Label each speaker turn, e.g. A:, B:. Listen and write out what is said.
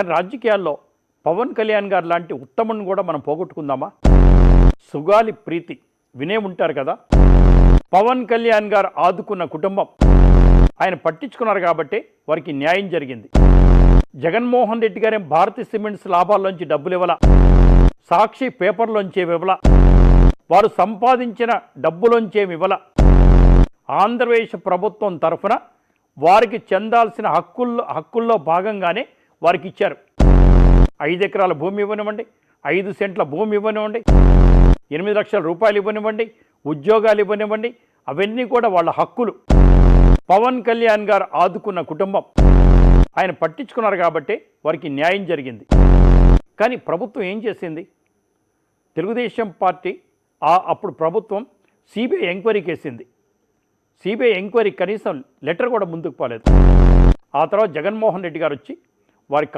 A: కానీ రాజకీయాల్లో పవన్ కళ్యాణ్ గారు లాంటి ఉత్తముని కూడా మనం పోగొట్టుకుందామా? సుగాలి ప్రీతి వినే ఉంటారు కదా? పవన్ కళ్యాణ్ గారు ఆదుకున్న కుటుంబం ఆయన పట్టించుకున్నారు కాబట్టి వారికి న్యాయం జరిగింది. జగన్మోహన్ రెడ్డి గారేం భారతీ సిమెంట్స్ లాభాల్లోంచి డబ్బులు ఇవ్వాల? సాక్షి పేపర్లోంచి ఇవ్వాల? వారు సంపాదించిన డబ్బులోంచేమి ఇవ్వాల? ఆంధ్రప్రదేశ్ ప్రభుత్వం తరఫున వారికి చెందాల్సిన హక్కుల్లో హక్కుల్లో భాగంగానే వారికి ఇచ్చారు. ఐదు ఎకరాల భూమి ఇవ్వనివ్వండి. ఐదు సెంట్ల భూమి ఇవ్వనివ్వండి. ఎనిమిది లక్షల రూపాయలు ఇవ్వనివ్వండి. ఉద్యోగాలు ఇవ్వనివ్వండి. అవన్నీ కూడా వాళ్ళ హక్కులు. పవన్ కళ్యాణ్ గారు ఆదుకున్న కుటుంబం. ఆయన పట్టించుకున్నారు కాబట్టి వారికి న్యాయం జరిగింది. కానీ ప్రభుత్వం ఏం చేసింది? తెలుగుదేశం పార్టీ ఆ అప్పుడు ప్రభుత్వం సిబిఐ ఎంక్వైరీకి వేసింది సిబిఐ ఎంక్వైరీ కనీసం లెటర్ కూడా ముందుకు పోలేదు. ఆ తర్వాత జగన్మోహన్ రెడ్డి గారు వచ్చి వారికి